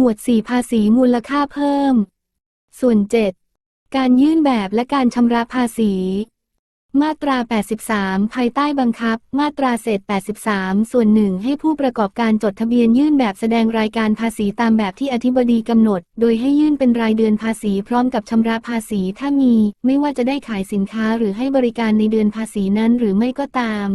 มวด 4 ภาษีมูลค่าเพิ่ม ส่วน 7 การยื่นแบบและการชำระภาษี มาตรา 83 ภายใต้บังคับ มาตราเศษ 83 ส่วนหนึ่งให้ผู้ประกอบการจดทะเบียนยื่นแบบแสดงรายการภาษีตามแบบที่อธิบดีกำหนด โดยให้ยื่นเป็นรายเดือนภาษีพร้อมกับชำระภาษีถ้ามี ไม่ว่าจะได้ขายสินค้าหรือให้บริการในเดือนภาษีนั้นหรือไม่ก็ตาม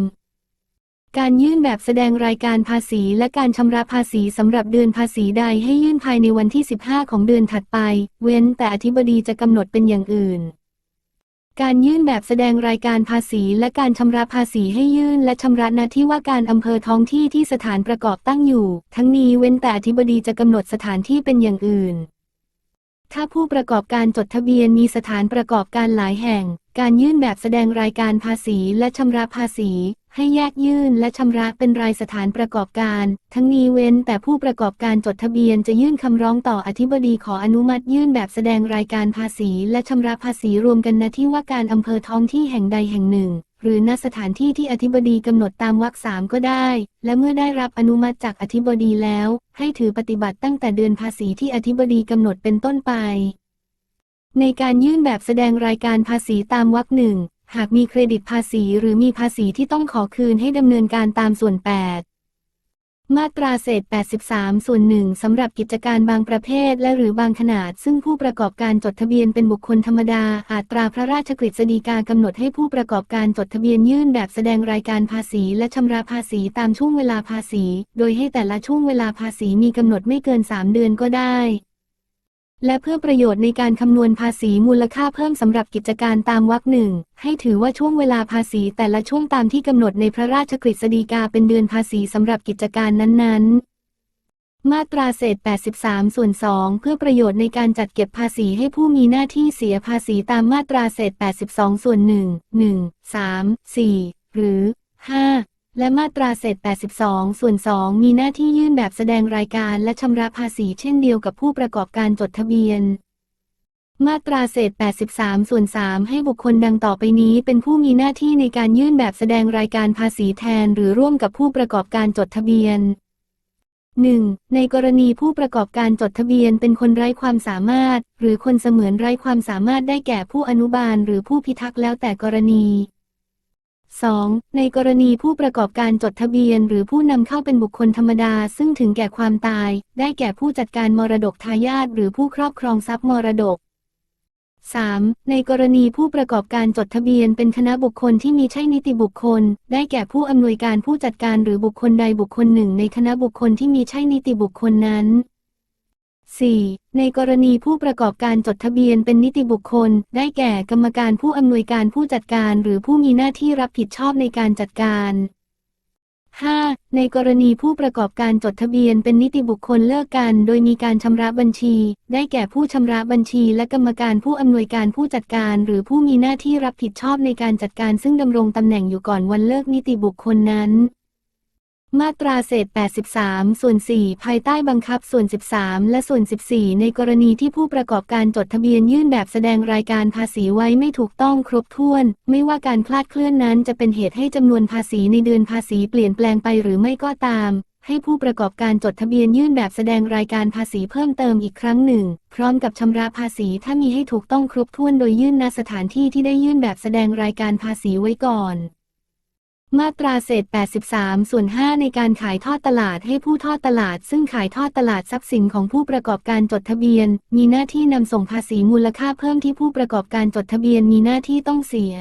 การยื่นแบบแสดงรายการภาษีและการชำระภาษีสำหรับเดือนภาษีใดให้ยื่นภายในวันที่ 15 ของเดือนถัดไป เว้นแต่อธิบดีจะกำหนดเป็นอย่างอื่น การยื่นแบบแสดงรายการภาษีและการชำระภาษีให้ยื่นและชำระณที่ว่าการอำเภอท้องที่ที่สถานประกอบตั้งอยู่ ทั้งนี้เว้นแต่อธิบดีจะกำหนดสถานที่เป็นอย่างอื่น ถ้าผู้ประกอบการจดทะเบียนมีสถานประกอบการหลายแห่ง การยื่นแบบแสดงรายการภาษีและชำระภาษี ให้แยกยื่นและชำระเป็นรายสถานประกอบการ ทั้งนี้เว้นแต่ผู้ประกอบการจดทะเบียนจะยื่นคำร้องต่ออธิบดีขออนุมัติยื่นแบบแสดงรายการภาษีและชำระภาษีรวมกันณที่ว่าการอำเภอท้องที่แห่งใดแห่งหนึ่ง หรือณสถานที่ที่อธิบดีกำหนดตามวรรคสามก็ได้ และเมื่อได้รับอนุมัติจากอธิบดีแล้ว ให้ถือปฏิบัติตั้งแต่เดือนภาษีที่อธิบดีกำหนดเป็นต้นไปในการยื่นแบบแสดงรายการภาษีตามวรรคหนึ่ง หากมีเครดิตภาษีหรือมีภาษีที่ต้องขอคืนให้ดำเนินการตามส่วน 8 มาตราเศษ 83 ส่วนหนึ่งสำหรับกิจการบางประเภทและหรือบางขนาด ซึ่งผู้ประกอบการจดทะเบียนเป็นบุคคลธรรมดา อาตราพระราชกฤษฎีกากำหนดให้ผู้ประกอบการจดทะเบียนยื่นแบบแสดงรายการภาษีและชำระภาษีตามช่วงเวลาภาษี โดยให้แต่ละช่วงเวลาภาษีมีกำหนดไม่เกิน 3 เดือนก็ได้ และเพื่อประโยชน์ในการคำนวณภาษีมูลค่าเพิ่มสำหรับกิจการตามวรรคหนึ่งให้ถือว่าช่วงเวลาภาษีแต่ละช่วงตามที่กำหนดในพระราชกฤษฎีกาเป็นเดือนภาษีสำหรับกิจการนั้นๆ มาตราเศษ 83 ส่วน 2 เพื่อประโยชน์ในการจัดเก็บภาษีให้ผู้มีหน้าที่เสียภาษีตามมาตราเศษ 82 ส่วน 1 1 3 4 หรือ 5 และมาตราเศษ 82 ส่วน 2 มีหน้าที่ยื่นแบบแสดงรายการและชำระภาษีเช่นเดียวกับผู้ประกอบการจดทะเบียน มาตราเศษ 83 ส่วน 3 ให้บุคคลดังต่อไปนี้เป็นผู้มีหน้าที่ในการยื่นแบบแสดงรายการภาษีแทนหรือร่วมกับผู้ประกอบการจดทะเบียน 1. ในกรณีผู้ประกอบการจดทะเบียนเป็นคนไร้ความสามารถ หรือคนเสมือนไร้ความสามารถได้แก่ผู้อนุบาลหรือผู้พิทักษ์แล้วแต่กรณี 2. ในกรณีผู้ประกอบการจดทะเบียน หรือผู้นำเข้าเป็นบุคคลธรรมดา ซึ่งถึงแก่ความตาย ได้แก่ผู้จัดการมรดกทายาทหรือผู้ครอบครองทรัพย์มรดก 3. ในกรณีผู้ประกอบการจดทะเบียนเป็นคณะบุคคลที่มีใช่นิติบุคคล ได้แก่ผู้อำนวยการผู้จัดการหรือบุคคลใดบุคคลหนึ่งในคณะบุคคลที่มีใช่นิติบุคคลนั้น 4. ในกรณีผู้ประกอบการจดทะเบียนเป็นนิติบุคคล ได้แก่กรรมการผู้อำนวยการผู้จัดการ หรือผู้มีหน้าที่รับผิดชอบในการจัดการ 5. ในกรณีผู้ประกอบการจดทะเบียนเป็นนิติบุคคลเลิกกัน โดยมีการชำระบัญชี ได้แก่ผู้ชำระบัญชี และกรรมการผู้อำนวยการผู้จัดการ หรือผู้มีหน้าที่รับผิดชอบในการจัดการ ซึ่งดำรงตำแหน่งอยู่ก่อนวันเลิกนิติบุคคลนั้น มาตราเศษ 83 ส่วน 4 ภายใต้บังคับส่วน 13 และส่วน 14 ในกรณีที่ผู้ประกอบการจดทะเบียนยื่นแบบแสดงรายการภาษีไว้ไม่ถูกต้องครบถ้วน ไม่ว่าการคลาดเคลื่อนนั้นจะเป็นเหตุให้จำนวนภาษีในเดือนภาษีเปลี่ยนแปลงไปหรือไม่ก็ตาม ให้ผู้ประกอบการจดทะเบียนยื่นแบบแสดงรายการภาษีเพิ่มเติมอีกครั้งหนึ่ง พร้อมกับชำระภาษีถ้ามีให้ถูกต้องครบถ้วนโดยยื่นณสถานที่ที่ได้ยื่นแบบแสดงรายการภาษีไว้ก่อน มาตราเศษ 83 ส่วน 5 ในการขายทอดตลาดให้ผู้ทอดตลาด ซึ่งขายทอดตลาดทรัพย์สินของผู้ประกอบการจดทะเบียน มีหน้าที่นำส่งภาษีมูลค่าเพิ่มที่ผู้ประกอบการจดทะเบียนมีหน้าที่ต้องเสีย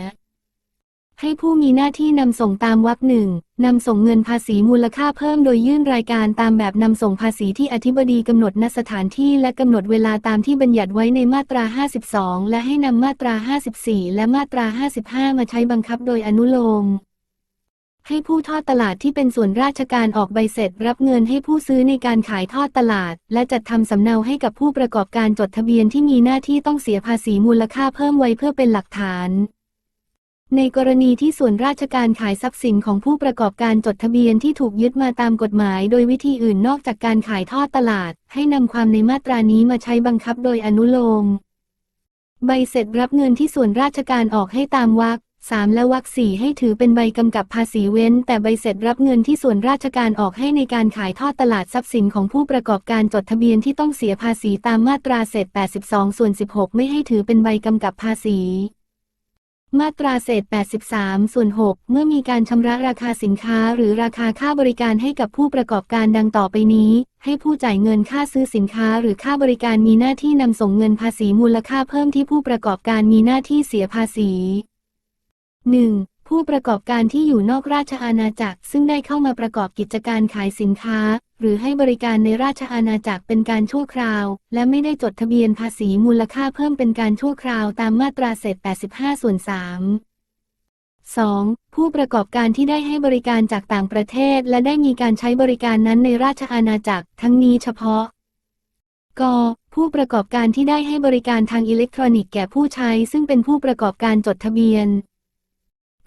ให้ผู้มีหน้าที่นำส่งตามวรรคหนึ่งนำส่งเงินภาษีมูลค่าเพิ่มโดยยื่นรายการตามแบบนำส่งภาษีที่อธิบดีกำหนดณสถานที่และกำหนดเวลาตามที่บัญญัติไว้ในมาตรา 52 และให้นำมาตรา 54 และมาตรา 55 มาใช้บังคับโดยอนุโลม ให้ผู้ทอดตลาดที่เป็นส่วนราชการออกใบเสร็จ รับเงินให้ผู้ซื้อในการขายทอดตลาด และจัดทำสำเนาให้กับผู้ประกอบการจดทะเบียนที่มีหน้าที่ต้องเสียภาษีมูลค่าเพิ่มไว้เพื่อเป็นหลักฐาน ในกรณีที่ส่วนราชการขายทรัพย์สินของผู้ประกอบการจดทะเบียนที่ถูกยึดมาตามกฎหมาย โดยวิธีอื่นนอกจากการขายทอดตลาด ให้นำความในมาตรานี้มาใช้บังคับโดยอนุโลม ใบเสร็จรับเงินที่ส่วนราชการออกให้ตามวรรค 3 และวรรคสี่ให้ถือเป็นใบกำกับภาษีเว้น แต่ใบเสร็จรับเงินที่ส่วนราชการออกให้ในการขายทอดตลาดทรัพย์สินของผู้ประกอบการจดทะเบียนที่ต้องเสียภาษีตามมาตราเศษ82 ส่วน 16 ไม่ให้ถือเป็นใบกำกับภาษี มาตราเศษ83 ส่วน 6 เมื่อมีการชำระราคาสินค้า หรือราคาค่าบริการให้กับผู้ประกอบการดังต่อไปนี้ ให้ผู้จ่ายเงินค่าซื้อสินค้า หรือค่าบริการมีหน้าที่นำส่งเงินภาษีมูลค่าเพิ่มที่ผู้ประกอบการมีหน้าที่เสียภาษี 1. ผู้ประกอบการที่อยู่นอกราชอาณาจักร ซึ่งได้เข้ามาประกอบกิจการขายสินค้า หรือให้บริการในราชอาณาจักรเป็นการชั่วคราว และไม่ได้จดทะเบียนภาษีมูลค่าเพิ่มเป็นการชั่วคราวตามมาตราเศษ85 ส่วน 3 2. ผู้ประกอบการที่ได้ให้บริการจากต่างประเทศ และได้มีการใช้บริการนั้นในราชอาณาจักร ทั้งนี้เฉพาะ ก ผู้ประกอบการที่ได้ให้บริการทางอิเล็กทรอนิกส์แก่ผู้ใช้ ซึ่งเป็นผู้ประกอบการจดทะเบียน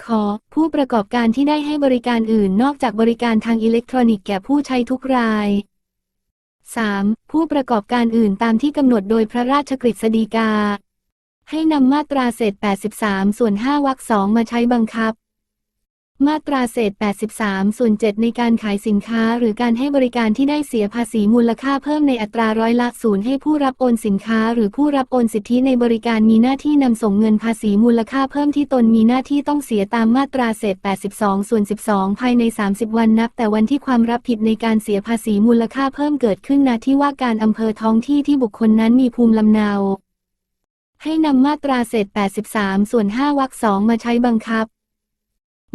ขอผู้ประกอบการที่ได้ให้บริการอื่นนอกจากบริการทางอิเล็กทรอนิกส์แก่ผู้ใช้ทุกราย 3. ผู้ประกอบการอื่นตามที่กำหนดโดยพระราชกฤษฎีกา ให้นำมาตราเศษ 83 ส่วน 5 วรรคสองมาใช้บังคับ มาตราเศษ 83 ส่วน 7 ในการขายสินค้าหรือการให้บริการที่ได้เสียภาษีมูลค่าเพิ่มในอัตราร้อยละศูนย์ให้ผู้รับโอนสินค้า หรือผู้รับโอนสิทธิในบริการมีหน้าที่นำส่งเงินภาษีมูลค่าเพิ่มที่ตนมีหน้าที่ต้องเสียตามมาตราเศษ 82 ส่วน 12 ภายใน 30 วันนับ แต่วันที่ความรับผิดในการเสียภาษีมูลค่าเพิ่มเกิดขึ้นณที่ว่าการอำเภอท้องที่ที่บุคคลนั้นมีภูมิลำเนาให้นำมาตราเศษ 83 ส่วน 5 วรรคสองมาใช้บังคับ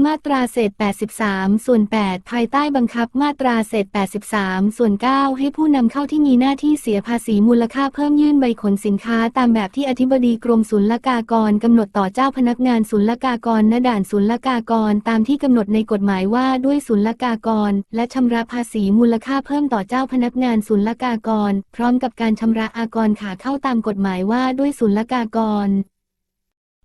มาตราเศษ 83 ส่วน 8 ภายใต้บังคับมาตราเศษ 83 ส่วน 9 ให้ผู้นำเข้าที่มีหน้าที่เสียภาษีมูลค่าเพิ่มยื่นใบขนสินค้าตามแบบที่อธิบดีกรมศุลกากรกำหนดต่อเจ้าพนักงานศุลกากรณด่านศุลกากรตามที่กำหนดในกฎหมายว่าด้วยศุลกากร และชำระภาษีมูลค่าเพิ่มต่อเจ้าพนักงานศุลกากร พร้อมกับการชำระอากรขาเข้าตามกฎหมายว่าด้วยศุลกากร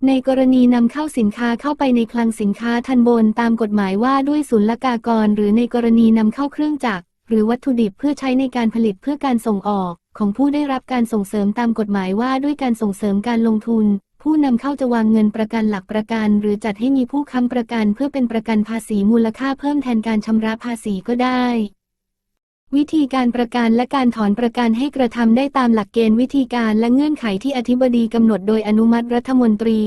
ในกรณีนำเข้าสินค้าเข้าไปในคลังสินค้าทันบนตามกฎหมายว่าด้วยศุลกากร หรือในกรณีนำเข้าเครื่องจักรหรือวัตถุดิบเพื่อใช้ในการผลิตเพื่อการส่งออก ของผู้ได้รับการส่งเสริมตามกฎหมายว่าด้วยการส่งเสริมการลงทุน ผู้นำเข้าจะวางเงินประกันหลักประกัน หรือจัดให้มีผู้ค้ำประกันเพื่อเป็นประกันภาษีมูลค่าเพิ่มแทนการชำระภาษีก็ได้ วิธีการประกันและการถอนประกันให้กระทำได้ตามหลักเกณฑ์วิธีการและเงื่อนไขที่อธิบดีกำหนดโดยอนุมัติรัฐมนตรี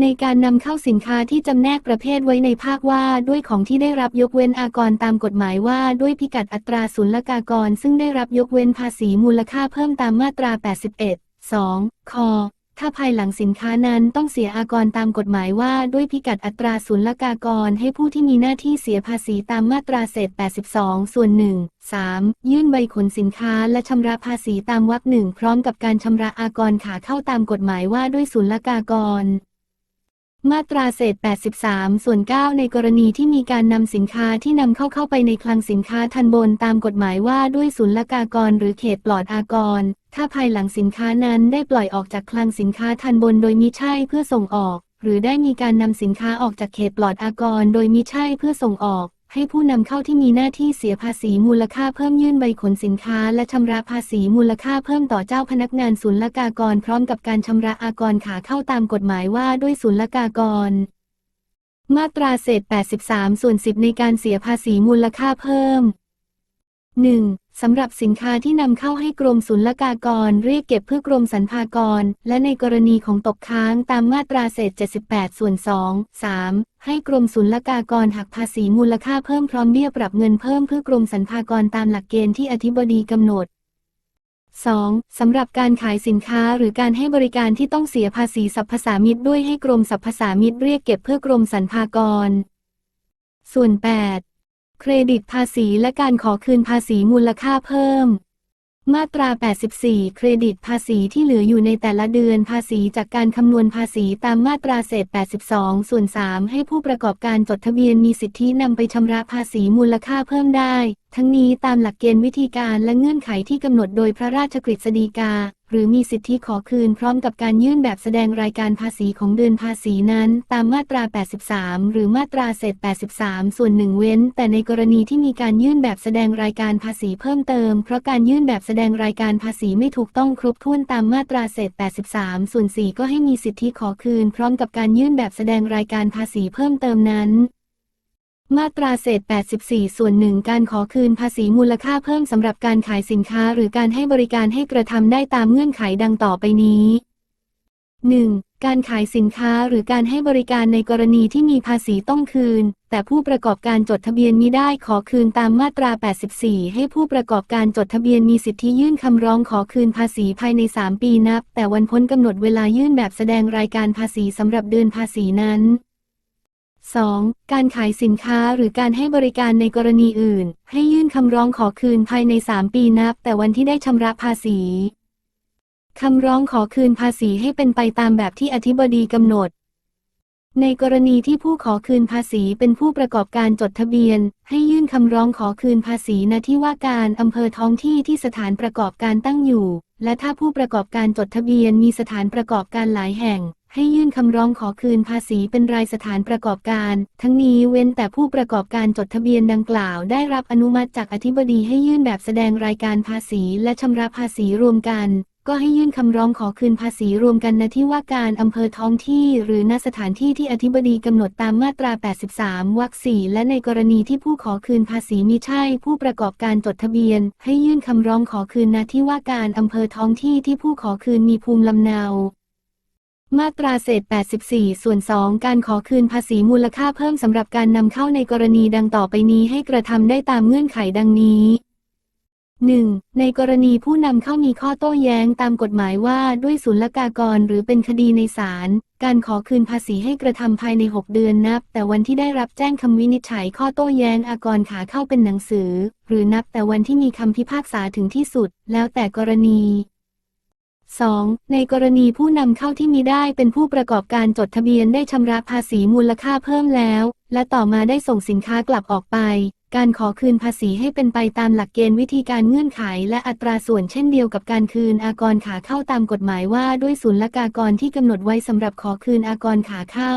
ในการนำเข้าสินค้าที่จำแนกประเภทไว้ในภาคว่าด้วยของที่ได้รับยกเว้นอากรตามกฎหมายว่าด้วยพิกัดอัตราศุลกากร ซึ่งได้รับยกเว้นภาษีมูลค่าเพิ่มตามมาตรา 81 2 ค ถ้าภายหลังสินค้านั้นต้องเสียอากรตามกฎหมายว่าด้วยพิกัดอัตราศุลกากรให้ผู้ที่มีหน้าที่เสียภาษีตามมาตราเศษ 82 ส่วน 1 3 ยื่นใบขนสินค้าและชำระภาษีตามวรรคหนึ่งพร้อมกับการชำระอากรขาเข้าตามกฎหมายว่าด้วยศุลกากร มาตราเศษ 83 ส่วน 9 ในกรณีที่มีการนำสินค้าที่นำเข้าเข้าไปในคลังสินค้าทันบนตามกฎหมายว่าด้วยศุลกากรหรือเขตปลอดอากร ถ้าภายหลังสินค้านั้นได้ปล่อยออกจากคลังสินค้าทันบนโดยมิใช่เพื่อส่งออก หรือได้มีการนำสินค้าออกจากเขตปลอดอากร โดยมิใช่เพื่อส่งออก ให้ผู้นำเข้าที่มีหน้าที่เสียภาษีมูลค่าเพิ่มยื่นใบขนสินค้า และชำระภาษีมูลค่าเพิ่มต่อเจ้าพนักงานศุลกากร พร้อมกับการชำระอากรขาเข้าตามกฎหมายว่าด้วยศุลกากร มาตราเศษ 83 ส่วน 10 ในการเสียภาษีมูลค่าเพิ่ม 1. สำหรับสินค้าที่นำเข้าให้กรมศุลกากร เรียกเก็บเพื่อกรมสรรพากร และในกรณีของตกค้างตามมาตราเศษ 78 ส่วน 2 3 ให้กรมศุลกากรหักภาษีมูลค่าเพิ่มพร้อมเบี้ยปรับเงินเพิ่มเพื่อกรมสรรพากรตามหลักเกณฑ์ที่อธิบดีกำหนด 2. สำหรับการขายสินค้าหรือการให้บริการที่ต้องเสียภาษีสรรพสามิตด้วยให้กรมสรรพสามิตเรียกเก็บเพื่อกรมสรรพากร ส่วน 8. เครดิตภาษีและการขอคืนภาษีมูลค่าเพิ่ม มาตรา 84 เครดิตภาษีที่เหลืออยู่ในแต่ละเดือนภาษีจากการคำนวณภาษีตามมาตราเศษ 82 ส่วน 3 ให้ผู้ประกอบการจดทะเบียนมีสิทธินำไปชำระภาษีมูลค่าเพิ่มได้ ทั้งนี้ตามหลักเกณฑ์วิธีการและเงื่อนไขที่กำหนดโดยพระราชกฤษฎีกา หรือมีสิทธิขอคืนพร้อมกับการยื่นแบบแสดงรายการภาษีของเดือนภาษีนั้น ตามมาตรา 83 หรือมาตราเศษ 83 ส่วนหนึ่งเว้น แต่ในกรณีที่มีการยื่นแบบแสดงรายการภาษีเพิ่มเติม เพราะการยื่นแบบแสดงรายการภาษีไม่ถูกต้องครบถ้วนตามมาตราเศษ 83 ส่วน 4 ก็ให้มีสิทธิขอคืน พร้อมกับการยื่นแบบแสดงรายการภาษีเพิ่มเติมนั้น มาตราเศษ 84 ส่วนหนึ่งการขอคืนภาษีมูลค่าเพิ่มสำหรับการขายสินค้าหรือการให้บริการให้กระทำได้ตามเงื่อนไขดังต่อไปนี้ 1. การขายสินค้าหรือการให้บริการในกรณีที่มีภาษีต้องคืน แต่ผู้ประกอบการจดทะเบียนมิได้ขอคืนตามมาตรา 84 ให้ผู้ประกอบการจดทะเบียนมีสิทธิยื่นคำร้องขอคืนภาษีภายใน 3 ปีนับ แต่วันพ้นกำหนดเวลายื่นแบบแสดงรายการภาษีสำหรับเดือนภาษีนั้น 2. การขายสินค้าหรือการให้บริการในกรณีอื่น ให้ยื่นคำร้องขอคืนภายใน 3 ปีนับ แต่วันที่ได้ชำระภาษี คำร้องขอคืนภาษีให้เป็นไปตามแบบที่อธิบดีกำหนด ในกรณีที่ผู้ขอคืนภาษีเป็นผู้ประกอบการจดทะเบียน ให้ยื่นคำร้องขอคืนภาษีณที่ว่าการอำเภอท้องที่ที่สถานประกอบการตั้งอยู่ และถ้าผู้ประกอบการจดทะเบียนมีสถานประกอบการหลายแห่ง ให้ยื่นคำร้องขอคืนภาษีเป็นรายสถานประกอบการ ทั้งนี้เว้นแต่ผู้ประกอบการจดทะเบียนดังกล่าวได้รับอนุมัติจากอธิบดีให้ยื่นแบบแสดงรายการภาษีและชำระภาษีรวมกัน ก็ให้ยื่นคำร้องขอคืนภาษีรวมกันณที่ว่าการอำเภอท้องที่ หรือณสถานที่ที่อธิบดีกำหนดตามมาตรา 83 วรรคสี่และในกรณีที่ผู้ขอคืนภาษีมิใช่ ผู้ประกอบการจดทะเบียน ให้ยื่นคำร้องขอคืนณที่ว่าการอำเภอท้องที่ที่ผู้ขอคืนมีภูมิลำเนา มาตราเศษ 84 ส่วน 2 การขอคืนภาษีมูลค่าเพิ่มสำหรับการนำเข้าในกรณีดังต่อไปนี้ให้กระทำได้ตามเงื่อนไขดังนี้ 1. ในกรณีผู้นำเข้ามีข้อโต้แย้งตามกฎหมายว่าด้วยศุลกากรหรือเป็นคดีในศาล การขอคืนภาษีให้กระทำภายใน 6 เดือนนับ แต่วันที่ได้รับแจ้งคำวินิจฉัยข้อโต้แย้งอากรขาเข้าเป็นหนังสือ หรือนับแต่วันที่มีคำพิพากษาถึงที่สุด แล้วแต่กรณี 2. ในกรณีผู้นำเข้าที่มีได้เป็นผู้ประกอบการจดทะเบียนได้ชำระภาษีมูลค่าเพิ่มแล้ว และต่อมาได้ส่งสินค้ากลับออกไป การขอคืนภาษีให้เป็นไปตามหลักเกณฑ์วิธีการเงื่อนไข และอัตราส่วนเช่นเดียวกับการคืนอากรขาเข้าตามกฎหมายว่าด้วยศุลกากรที่กำหนดไว้สำหรับขอคืนอากรขาเข้า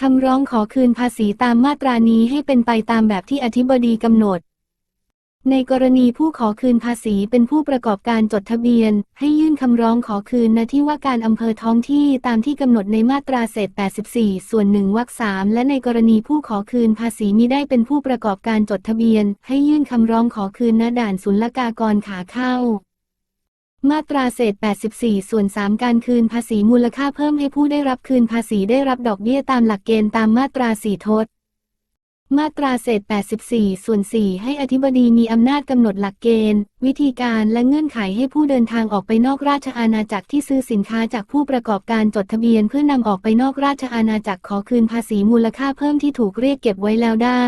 คำร้องขอคืนภาษีตามมาตรานี้ให้เป็นไปตามแบบที่อธิบดีกำหนด ในกรณีผู้ขอคืนภาษีเป็นผู้ประกอบการจดทะเบียน ให้ยื่นคำร้องขอคืนณที่ว่าการอำเภอท้องที่ตามที่กำหนดในมาตราเศษ 84 ส่วนหนึ่งวรรคสามและในกรณีผู้ขอคืนภาษีมิได้เป็นผู้ประกอบการจดทะเบียน ให้ยื่นคำร้องขอคืนณด่านศุลกากรขาเข้ามาตราเศษ 84 ส่วน 3 การคืนภาษีมูลค่าเพิ่มให้ผู้ได้รับคืนภาษีได้รับดอกเบี้ยตามหลักเกณฑ์ตามมาตรา 4 ทศ มาตราเศษ 84 ส่วน 4 ให้อธิบดีมีอำนาจกำหนดหลักเกณฑ์ วิธีการและเงื่อนไขให้ผู้เดินทางออกไปนอกราชอาณาจักรที่ซื้อสินค้าจากผู้ประกอบการจดทะเบียนเพื่อนำออกไปนอกราชอาณาจักรขอคืนภาษีมูลค่าเพิ่มที่ถูกเรียกเก็บไว้แล้วได้